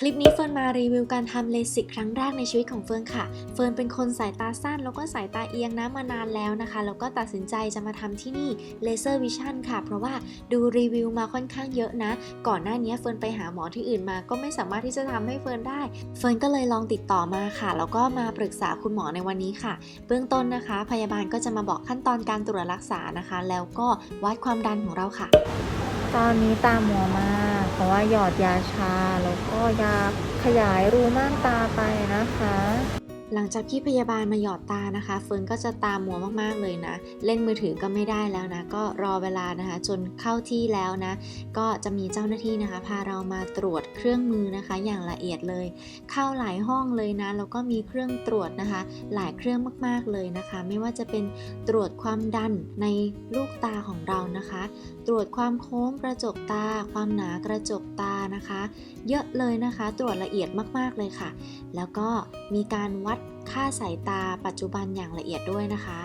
คลิปนี้เฟิร์นมารีวิวการทำเลสิกครั้งแรกในชีวิตของเฟิร์นค่ะ เฟิร์นเป็นคนสายตาสั้น แล้วก็สายตาเอียงนะมานานแล้วนะคะ แล้วก็ตัดสินใจจะมาทำที่นี่เลเซอร์วิชั่นค่ะ เพราะว่าดูรีวิวมาค่อนข้างเยอะนะ ก่อนหน้านี้เฟิร์นไปหาหมอที่อื่นมา ก็ไม่สามารถที่จะทำให้เฟิร์นได้ เฟิร์นก็เลยลองติดต่อมาค่ะ แล้วก็มาปรึกษาคุณหมอในวันนี้ค่ะ เบื้องต้นนะคะ พยาบาลก็จะมาบอกขั้นตอนการตรวจรักษานะคะ แล้วก็วัดความดันของเราค่ะ ตอนนี้ตามัวมาก เพราะว่าหยอดยาชาแล้วก็ยาขยายรูม่านตาไปนะคะ หลังจากที่พยาบาลมาหยอดตานะคะ เฟิร์นก็จะตามัวมากๆเลยนะ เล่นมือถือก็ไม่ได้แล้วนะ ก็รอเวลานะคะ จนเข้าที่แล้วนะ ก็จะมีเจ้าหน้าที่นะคะ พาเรามาตรวจเครื่องมือนะคะ อย่างละเอียดเลย เข้าหลายห้องเลยนะ แล้วก็มีเครื่องตรวจนะคะ หลายเครื่องมากๆเลยนะคะ ไม่ว่าจะเป็นตรวจความดันในลูกตาของเรานะคะ ตรวจความโค้งกระจกตา ความหนากระจกตานะคะ เยอะเลยนะคะ ตรวจละเอียดมากๆเลยค่ะ แล้วก็มีการวัดค่าสายตาปัจจุบันอย่างละเอียดด้วยนะคะ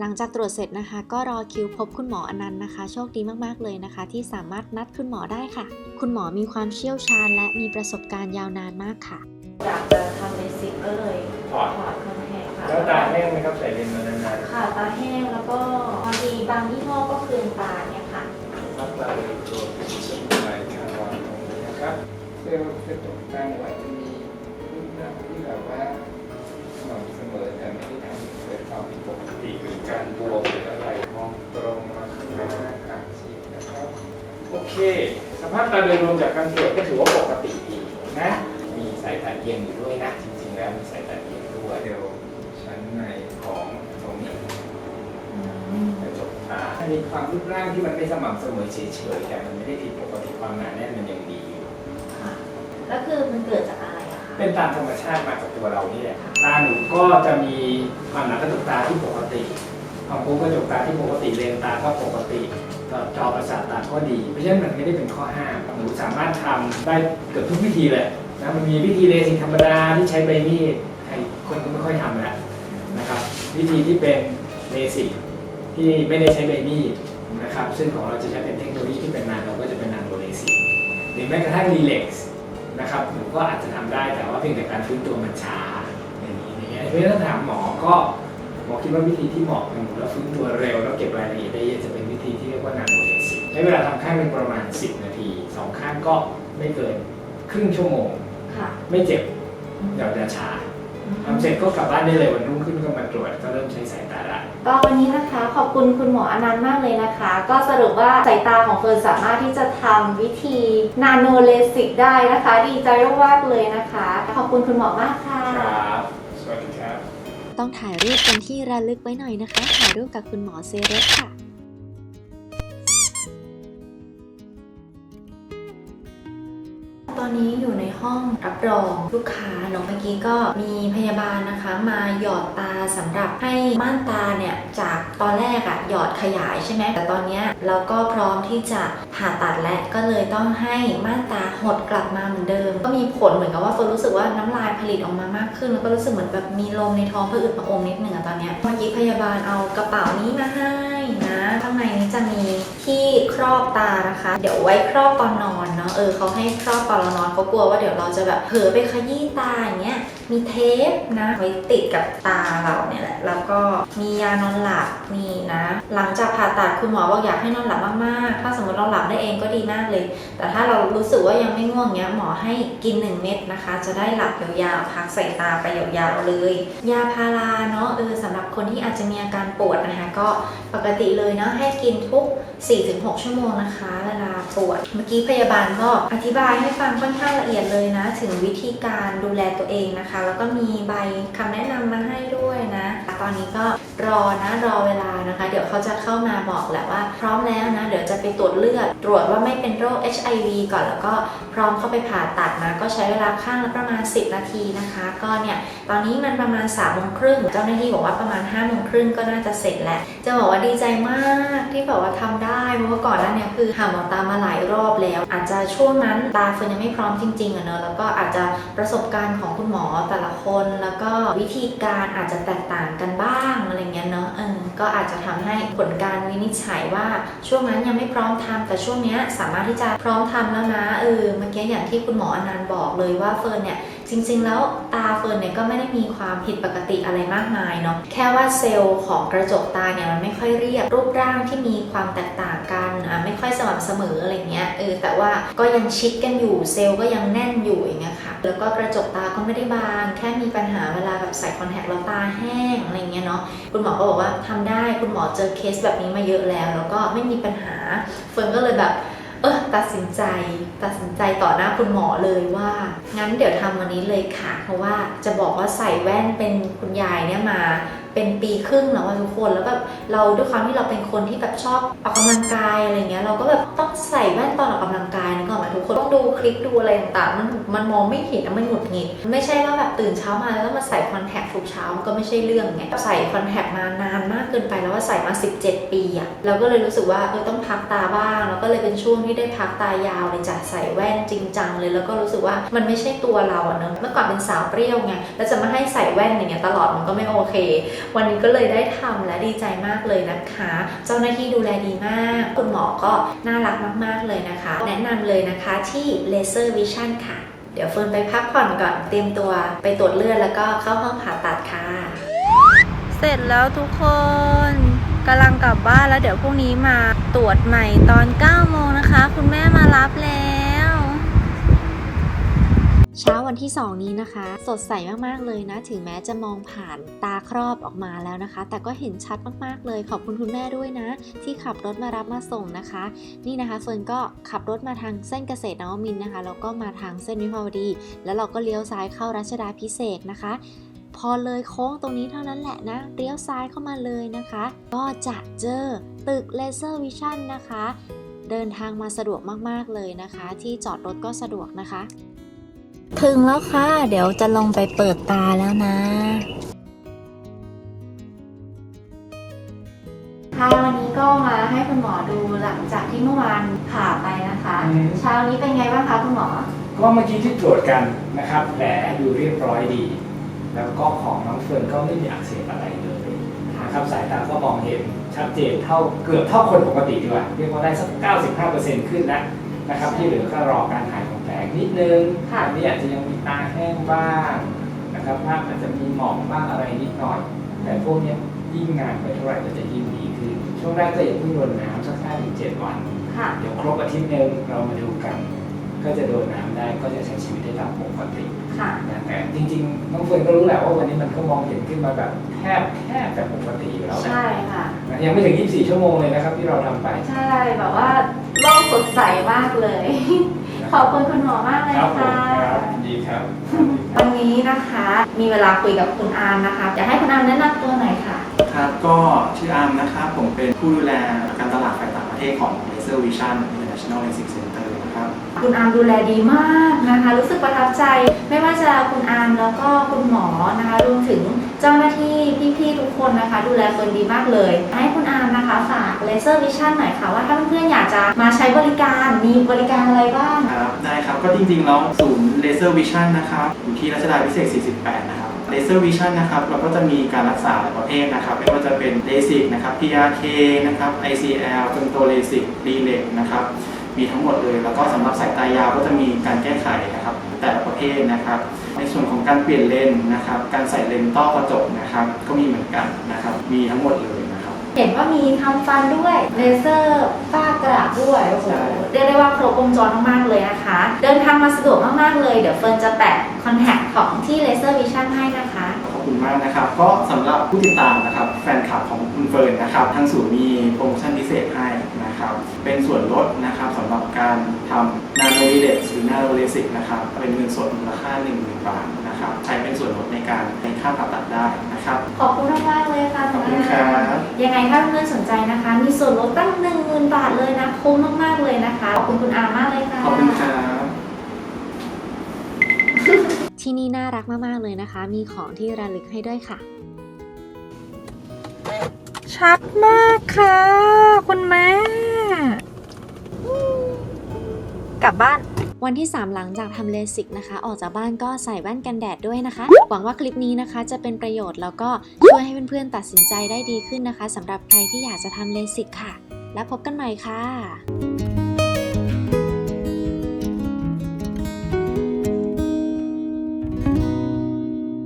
หลังจากตรวจเสร็จนะคะ ก็รอคิวพบคุณหมออนันต์นะคะ โชคดีมากๆเลยนะคะ ที่สามารถนัดคุณหมอได้ค่ะ คุณหมอมีความเชี่ยวชาญ และมีประสบการณ์ยาวนานมากค่ะอยากจะทำเลสิกก็เลยถอดถอดคอนแทคค่ะแล้วตาแห้งไหมครับใส่เลนส์มานานค่ะตาแห้งแล้วก็บางทีบางยี่ห้อก็คืนตาเนี่ยค่ะๆครับเราดูตัวเป็นลายคาร์บอนตรงนี้นะครับเซลล์กระจกตาหว เคสภาพตาโดยรวมจากการตรวจก็ถือว่าปกติดีนะ มีสายตาเอียงอยู่ด้วยนะ จริงๆแล้วมีสายตาเอียงด้วยเดี๋ยวชั้นในของตรงนี้กระจกตามีความรูปร่างที่มันไม่สม่ำเสมอเฉยๆแต่มันไม่ได้ผิดปกติความหนาแน่นมันยังดีอยู่ค่ะแล้วคือมันเกิดจากอะไรอะคะเป็นตามธรรมชาติมาจากตัวเรานี่แหละตาหนูก็จะมีความหนากระจกตาที่ปกติความโค้งกระจกตาที่ปกติเลนส์ตาก็ปกติ จอประสาทตาก็ดี เพราะฉะนั้นมันไม่ได้เป็นข้อห้ามหนูสามารถทำได้เกือบทุกวิธีเลยนะมันมีวิธีเลสิกธรรมดาที่ใช้ใบมีดใครคนก็ไม่ค่อยทำแล้วนะครับวิธีที่เป็นเลสิกที่ไม่ได้ใช้ใบมีดนะครับซึ่งของเราจะใช้เป็นเทคโนโลยีที่เป็นนาโนก็จะเป็นนาโนเลสิกหรือแม้กระทั่งรีเล็กซ์นะครับหนูก็อาจจะทำได้แต่ว่าเพียงแต่การฟื้นตัวมันช้าอย่างนี้อย่างเงี้ยเพราะฉะนั้นถาถามหมอก็ มอคิดว่าวิธีที่เหมาะกับหนูแล้วฟื้นตัวเร็วแล้วเก็บรายละเอียดได้เยอะจะเป็นวิธีที่เรียกว่านาโนเลสิกใช้เวลาทำข้างหนึ่งประมาณ 10 นาทีสองข้างก็ไม่เกินครึ่งชั่วโมง ค่ะ ไม่เจ็บเดี๋ยวจะชาทำเสร็จก็กลับบ้านได้เลยวันรุ่งขึ้นก็มาตรวจก็เริ่มใช้สายตาได้ ก็วันนี้นะคะขอบคุณคุณหมออนันต์มากเลยนะคะ ก็สรุปว่าสายตาของเฟิร์นสามารถที่จะทำวิธีนาโนเลสิกได้นะคะ ดีใจมากๆเลยนะคะ ขอบคุณคุณหมอมากค่ะ ต้องถ่ายรูปเป็นที่ระลึกไว้หน่อยนะคะ ถ่ายรูปกับคุณหมอเซเรสค่ะ ตอนนี้อยู่ในห้องรับรองลูกค้าเน้องเมื่อกี้ก็มีพยาบาลนะคะ มาหยอดตาสำหรับให้ม่านตาเนี่ยจากตอนแรกอะหยอดขยายใช่ไหมแต่ตอนเนี้ยเราก็พร้อมที่จะผ่าตัดและก็เลยต้องให้ม่านตาหดกลับมาเหมือนเดิม ก็มีผลเหมือนกับว่าเฟิร์นรู้สึกว่าน้ำลายผลิตออกมามากขึ้นแล้วก็รู้สึกเหมือนแบบมีลมในท้องผะอืดผะอมนิดหนึ่งอะตอนเนี้ยเมื่อกี้พยาบาลเอากระเป๋านี้มาให้นะข้างในนี้จะมีที่ครอบตานะคะ เดี๋ยวไว้ครอบตอนนอน เนาะเออเขาให้ครอบตอนเรานอนเขากลัวว่าเดี๋ยวเราจะแบบเผลอไปขยี้ตาอย่างเงี้ยมีเทปนะไว้ติดกับตาเราเนี่ยแหละแล้วก็มียานอนหลับนี่นะ หลังจากผ่าตัดคุณหมอบอกอยากให้นอนหลับมากๆ ถ้าสมมติเราหลับได้เองก็ดีมากเลย แต่ถ้าเรารู้สึกว่ายังไม่ง่วงเงี้ยหมอให้กิน 1 เม็ดนะคะ จะได้หลับยาวๆพักใส่ตาไปยาวๆเลย ยาพาราเนาะเออ คนที่อาจจะมีอาการปวดนะคะ ก็ปกติเลยเนาะให้กินทุก 4-6 ชั่วโมงนะคะ เวลาปวด เมื่อกี้พยาบาลก็อธิบายให้ฟังค่อนข้างละเอียดเลยนะ ถึงวิธีการดูแลตัวเองนะคะ แล้วก็มีใบคำแนะนำมาให้ด้วยนะ ตอนนี้ก็รอนะรอเวลานะคะ เดี๋ยวเขาจะเข้ามาบอกแหละว่า พร้อมแล้วนะ เดี๋ยวจะไปตรวจเลือด ตรวจว่าไม่เป็นโรค HIV ก่อนแล้วก็พร้อมเข้าไปผ่าตัดนะ ก็ใช้เวลาข้างละประมาณ 10 นาทีนะคะ ก็เนี่ยตอนนี้มันประมาณ3ามโมงครึ่งเจ้าหน้าที่บอกว่าประมาณ5้าโมงครึ่งก็น่าจะเสร็จแล้ว จะบอกว่าดีใจมากที่แบบว่าทำได้ได้ เพราะว่าก่อนหน้านี้คือหาหมอตามาหลายรอบแล้ว อาจจะช่วงนั้นตาเฟิร์นยังไม่พร้อมจริงๆอะเนอะแล้วก็อาจจะประสบการณ์ของคุณหมอแต่ละคน แล้วก็วิธีการอาจจะแตกต่างกันบ้างอะไรเงี้ยเนอะเออก็อาจจะทำให้ผลการวินิจฉัยว่าช่วงนั้นยังไม่พร้อมทำแต่ช่วงนี้สามารถที่จะพร้อมทำแล้วนะเออเมื่อกี้อย่างที่คุณหมออนันต์บอกเลยว่าเฟิร์นเนี่ย จริงๆ แล้วตาเฟิร์นเนี่ยก็ไม่ได้มีความผิดปกติอะไรมากมายเนาะแค่ว่าเซลล์ของกระจกตาเนี่ยมันไม่ค่อยเรียบรูปร่างที่มีความแตกต่างกันอะไม่ค่อยสม่ำเสมออะไรเงี้ยเออแต่ว่าก็ยังชิดกันอยู่เซลล์ก็ยังแน่นอยู่อย่างเงี้ยค่ะแล้วก็กระจกตาก็ไม่ได้บาง แค่มีปัญหาเวลาแบบใส่คอนแทคแล้วตาแห้งอะไรเงี้ยเนาะคุณหมอก็บอกว่าทำได้คุณหมอเจอเคสแบบนี้มาเยอะแล้ว แล้วก็ไม่มีปัญหาเฟิร์นก็เลยแบบ เออตัดสินใจตัดสินใจต่อหน้าคุณหมอเลยว่า งั้นเดี๋ยวทำวันนี้เลยค่ะ เพราะว่าจะบอกว่าใส่แว่นเป็นคุณยายเนี่ยมา เป็นปีครึ่งแล้วอะทุกคนแล้วแบบเราด้วยความที่เราเป็นคนที่แบบชอบออกกำลังกายอะไรเงี้ยเราก็แบบต้องใส่แว่นตอนออกกำลังกายนะก่อนมาทุกคนต้องดูคลิปดูอะไรต่างๆ มันมันมองไม่เห็นมันหงุดหงิดไม่ใช่ว่าแบบตื่นเช้ามาแล้วต้องมาใส่คอนแทคทุกเช้ามันก็ไม่ใช่เรื่องไงใส่คอนแทคมานานมากเกินไปแล้วว่าใส่มา 17 ปีอะเราก็เลยรู้สึกว่าเออต้องพักตาบ้างแล้วก็เลยเป็นช่วงที่ได้พักตายาวเลยจ้ะใส่แว่นจริงจังเลยแล้วก็รู้สึกว่ามันไม่ใช่ตัวเราอะเนอะเมื่อก่อนเป็นสาวเปรี้ยวไงแล้วจะมาให้ใส่แว่นอย่างเงี้ยตลอดมันก็ไม่โอเควันนี้ก็เลยได้ทำและดีใจมากเลยนะคะ เจ้าหน้าที่ดูแลดีมาก คุณหมอก็น่ารักมาก ๆเลยนะคะ แนะนำเลยนะคะที่ Laser Vision ค่ะ เดี๋ยวเฟิร์นไปพักผ่อนก่อนเตรียมตัวไปตรวจเลือดแล้วก็เข้าห้องผ่าตัดค่ะ เสร็จแล้วทุกคนกำลังกลับบ้านแล้วเดี๋ยวพรุ่งนี้มาตรวจใหม่ตอน9โมงนะคะ คุณแม่มารับแล้ว เช้าวันที่ 2 นี้นะคะ สดใสมากๆเลยนะ ถึงแม้จะมองผ่านตาครอบออกมาแล้วนะคะ แต่ก็เห็นชัดมากๆเลย ขอบคุณคุณแม่ด้วยนะ ที่ขับรถมารับมาส่งนะคะ นี่นะคะเฟิร์นก็ขับรถมาทางเส้นเกษตรนวมินนะคะแล้วก็มาทางเส้นวิภาวดี แล้วเราก็เลี้ยวซ้ายเข้ารัชดาพิเศษนะคะพอเลยโค้งตรงนี้เท่านั้นแหละนะเลี้ยวซ้ายเข้ามาเลยนะคะ ก็จะเจอตึกเลเซอร์วิชั่นนะคะ เดินทางมาสะดวกมากๆเลยนะคะ ที่จอดรถก็สะดวกนะคะ ถึงแล้วค่ะ เดี๋ยวจะลงไปเปิดตาแล้วนะ ค่ะวันนี้ก็มาให้คุณหมอดูหลังจากที่เมื่อวานผ่าไปนะคะ อืม เช้านี้เป็นไงบ้างคะคุณหมอ ก็เมื่อกี้ที่ตรวจกันนะครับแผลดูเรียบร้อยดี แล้วก็ของน้องเฟิร์นก็ไม่มีอักเสบอะไรเลยนะครับสายตาก็มองเห็นชัดเจนเท่าเกือบเท่าคนปกติดีกว่าเรียกว่าได้สัก 95%ขึ้นแล้วนะครับที่เหลือก็รอการหายของ แผลนิดนึงค่ะอันนี้อาจจะยังมีตาแห้งบ้างนะครับภาพอาจจะมีหมองบ้างอะไรนิดหน่อย แต่พวกเนี้ยยิ่งงานไปเท่าไหร่ก็จะยิ่งดีขึ้นช่วงแรกก็อย่าเพิ่งโดนน้ำสักห้าถึงเจ็ดวันค่ะเดี๋ยวครบอาทิตย์หนึงเรามาดูกัน ก็จะโดนน้ำได้ก็จะใช้ชีวิตได้ตามปกติค่ะนะแต่จริงๆน้องเฟิร์นก็รู้แหละว่าวันนี้มันก็มองเห็นขึ้นมาแบบแทบแทบแบบปกติอยู่แล้วนะใช่ค่ะนะยังไม่ถึง 24 ชั่วโมงเลยนะครับที่เราทำไป ใช่แบบว่าโลกสดใสมากเลย ขอบคุณคุณหมอมากเลยครับผมค่ะครับดีครับวันนี้นะคะ มีเวลาคุยกับคุณอามนะคะอยากให้คุณอามแนะนำตัวหน่อยค่ะ ครับก็ชื่ออาร์มนะครับ ผมเป็นผู้ดูแลการตลาดฝ่ายต่างประเทศของ Laser Vision International LASIK Center นะ ครับคุณอาร์มดูแลดีมากนะคะ รู้สึกประทับใจไม่ว่าจะคุณอาร์มแล้วก็คุณหมอนะคะรวมถึงเจ้าหน้าที่พี่ๆทุกคนนะคะ ดูแลคนดีมากเลย ให้คุณอาร์มนะคะฝาก Laser Vision หน่อยค่ะว่าถ้าเพื่อนๆอยากจะมาใช้บริการมีบริการอะไรบ้างครับได้ครับก็จริงๆแล้วศูนย์ Laser Vision นนะครับอยู่ที่รัชดาพิเศษ 48 นะครับ Laser Vision นนะครับเราก็จะมีการรักษาหลายประเภทนะครับไม่ว่าจะเป็น LASIK นะครับ PRK นะครับ ICL จนโต LASIK d l e c นะครับ มีทั้งหมดเลย แล้วก็สำหรับสายตายาวก็จะมีการแก้ไขนะครับ แต่ละประเภทนะครับ ในส่วนของการเปลี่ยนเลนส์นะครับ การใส่เลนส์ต้อกระจกนะครับ ก็มีเหมือนกันนะครับ มีทั้งหมดเลยนะครับ เห็นว่ามีทำฟันด้วยเลเซอร์ฝ้ากระด้วยโอ้โหใช่เรียกได้ว่าครบวงจรมากๆเลยนะคะ เดินทางมาสะดวกมากๆเลย เดี๋ยวเฟิร์นจะแปะคอนแทคของที่ Laser Vision ให้นะคะขอบ คุณมากนะครับ ก็สำหรับผู้ติดตามนะครับ แฟนคลับของคุณเฟิร์นนะครับ ทางศูนย์มีโปรโมชั่นพิเศษให้นะครับ เป็นส่วนลดนะครับสำหรับการทำนาโนดีเด็กหรือนาโนเลสิกนะครับ เป็นเงินสดมูลค่า1 0,000บาทนะครับ ใช้เป็นส่วนลดในการในค่าผ่าตัดได้นะครับ ขอบคุณมากๆเลยค่ะขอบคุณครับยังไงถ้าเพื่อนๆสนใจนะคะ มีส่วนลดตั้งหนึ่งหมื่นบาทเลยนะคุ้มมากๆเลยนะคะ ขอบคุณคุณอามากเลยค่ะ ขอบคุณครับ ที่นี่น่ารักมากๆเลยนะคะ มีของที่ระลึกให้ด้วยค่ะ ชัดมากค่ะ คุณแม่ กลับบ้าน วันที่ 3 หลังจากทำเลสิกนะคะ ออกจากบ้านก็ใส่แว่นกันแดดด้วยนะคะ หวังว่าคลิปนี้นะคะจะเป็นประโยชน์แล้วก็ช่วยให้เพื่อนๆตัดสินใจได้ดีขึ้นนะคะสำหรับใครที่อยากจะทำเลสิกค่ะ แล้วพบกันใหม่ค่ะ